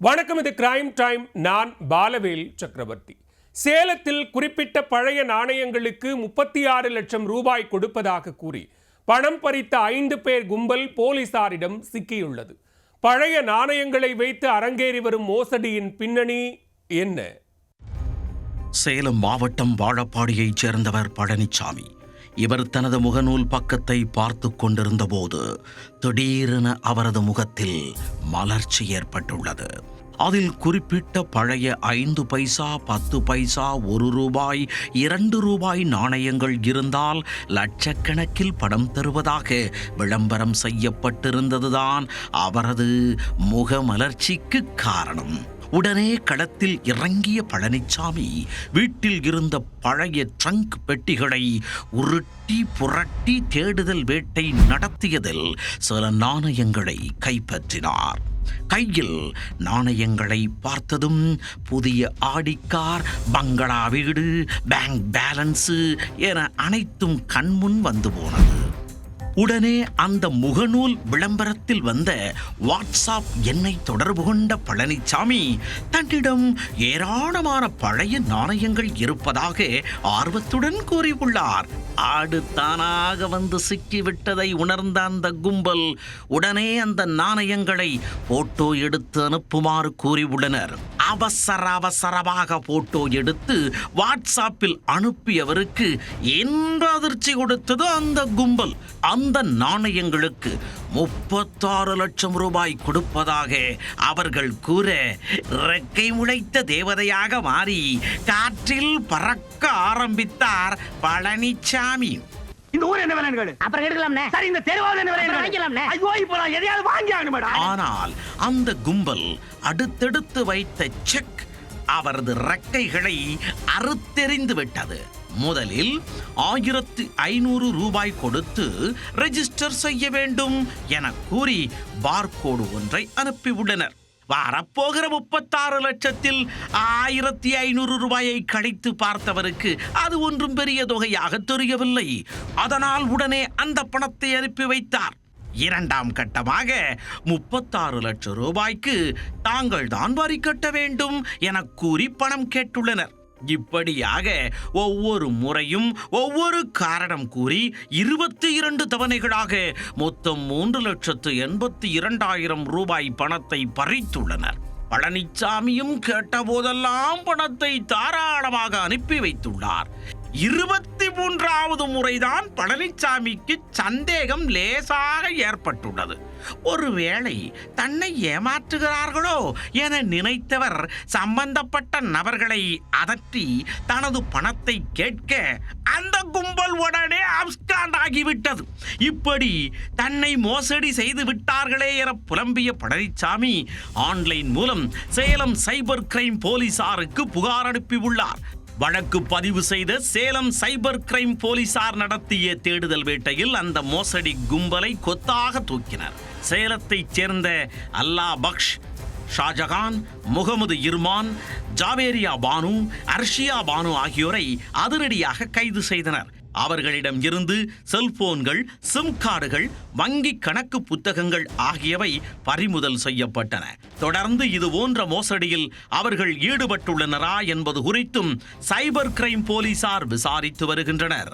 வணக்கம் இது crime time நான் பாலவேல் சக்கரவர்த்தி. சேலத்தில் குறிப்பிட்ட பழைய நாணயங்களுக்கு முப்பத்தி ஆறு லட்சம் ரூபாய் கொடுப்பதாக கூறி பணம் பறித்த ஐந்து பேர் கும்பல் போலீசாரிடம் சிக்கியுள்ளது. பழைய நாணயங்களை வைத்து அரங்கேறி வரும் மோசடியின் பின்னணி என்ன? சேலம் மாவட்டம் வாழப்பாடியைச் சேர்ந்தவர் பழனிசாமி இவர் தனது முகநூல் பக்கத்தை பார்த்து கொண்டிருந்தபோது திடீரென அவரது முகத்தில் மலர்ச்சி ஏற்பட்டுள்ளது. அதில் குறிப்பிட்ட பழைய ஐந்து பைசா பத்து பைசா ஒரு ரூபாய் இரண்டு ரூபாய் நாணயங்கள் இருந்தால் லட்சக்கணக்கில் படம் தருவதாக விளம்பரம் செய்யப்பட்டிருந்ததுதான் அவரது முகமலர்ச்சிக்கு காரணம். உடனே களத்தில் இறங்கிய பழனிசாமி வீட்டில் இருந்த பழைய ட்ரங்க் பெட்டிகளை உருட்டி புரட்டி தேடுதல் வேட்டை நடத்தியதில் சில நாணயங்களை கைப்பற்றினார். கையில் நாணயங்களை பார்த்ததும் புதிய ஆடிக்கார் பங்களா வீடு பேங்க் பேலன்ஸு என அனைத்தும் கண்முன் வந்து போனது. உடனே அந்த முகநூல் விளம்பரத்தில் வந்த வாட்ஸ்அப் எண்ணை தொடர்பு கொண்ட பழனிசாமி தன்னிடம் ஏராளமான பழைய நாணயங்கள் இருப்பதாக ஆர்வத்துடன் கூறியுள்ளார். ஆடு தானாக வந்து சிக்கிவிட்டதை உணர்ந்த அந்த கும்பல் உடனே அந்த நாணயங்களை போட்டோ எடுத்து அனுப்புமாறு கூறியுள்ளனர். அவசர அவசரமாக போட்டோ எடுத்து வாட்ஸ்அப்பில் அனுப்பியவருக்கு என்ற அதிர்ச்சி கொடுத்தது அந்த கும்பல் அந்த நாணயங்களுக்கு முப்பத்தாறு லட்சம் ரூபாய் கொடுப்பதாக அவர்கள் கூற ரெக்கை முளைத்த தேவதையாக மாறி காற்றில் பறக்க ஆரம்பித்தார் பழனிசாமி இந்த ஊர் என்ன விலைன்னு கேளு. அப்புறம் எடுக்கலாம்ண்ணே சரி இந்த தெருவாவது என்ன விலைன்னு. வாங்கிக்கலாம்ண்ணே. ஐயோ இப்போ நான் எதையாவது வாங்கி ஆகணுமேடா. ஆனால் அந்த கும்பல் அடுத்தடுத்து வைத்த செக் அவரது ரெக்கைகளை அறுத்தெறிந்து விட்டது. முதலில் ஆயிரத்து ஐநூறு ரூபாய் கொடுத்து ரெஜிஸ்டர் செய்ய வேண்டும் என கூறி பார்கோடு ஒன்றை அனுப்பியுள்ளனர். வரப்போகிற முப்பத்தாறு லட்சத்தில் ஆயிரத்தி ஐநூறு ரூபாயை கழித்து பார்த்தவருக்கு அது ஒன்றும் பெரிய தொகையாக தெரியவில்லை. அதனால் உடனே அந்த பணத்தை அனுப்பி வைத்தார். இரண்டாம் கட்டமாக முப்பத்தாறு லட்சம் ரூபாய்க்கு தாங்கள் தான் வரி கட்ட வேண்டும் என கூறி பணம் கேட்டுள்ளனர். இப்படியாக ஒவ்வொரு முறையும் ஒவ்வொரு காரணம் கூறி இருபத்தி இரண்டு தவணைகளாக மொத்தம் மூன்று லட்சத்து எண்பத்தி இரண்டாயிரம் ரூபாய் பணத்தை பறித்துள்ளனர். பழனிசாமியும் கேட்டபோதெல்லாம் பணத்தை தாராளமாக அனுப்பி வைத்துள்ளார். இருபத்தி மூன்றாவது முறைதான் பழனிசாமிக்கு சந்தேகம் லேசாக ஏற்பட்டுள்ளது. ஒருவேளை தன்னை ஏமாற்றுகிறார்களோ என நினைத்தவர் சம்பந்தப்பட்ட நபர்களை அதற்றி தனது பணத்தை கேட்க அந்த கும்பல் உடனே அப்ஸ்காண்ட் ஆகிவிட்டது. இப்படி தன்னை மோசடி செய்து விட்டார்களே என புலம்பிய பழனிசாமி ஆன்லைன் மூலம் சேலம் சைபர் கிரைம் போலீசாருக்கு புகார் அனுப்பியுள்ளார். வழக்கு பதிவு செய்த சேலம் சைபர் கிரைம் போலீசார் நடத்திய தேடுதல் வேட்டையில் அந்த மோசடி கும்பலை கொத்தாக தூக்கினர். சேலத்தைச் சேர்ந்த அல்லா பக்ஷ் ஷாஜகான் முகமது இர்மான் ஜாவேரியா பானு அர்ஷியா பானு ஆகியோரை அதிரடியாக கைது செய்தனர். அவர்களிடம் இருந்து செல்போன்கள் சிம் கார்டுகள் வங்கி கணக்கு புத்தகங்கள் ஆகியவை பறிமுதல் செய்யப்பட்டன. தொடர்ந்து இது போன்ற மோசடியில் அவர்கள் ஈடுபட்டுள்ளனரா என்பது குறித்தும் சைபர் கிரைம் போலீசார் விசாரித்து வருகின்றனர்.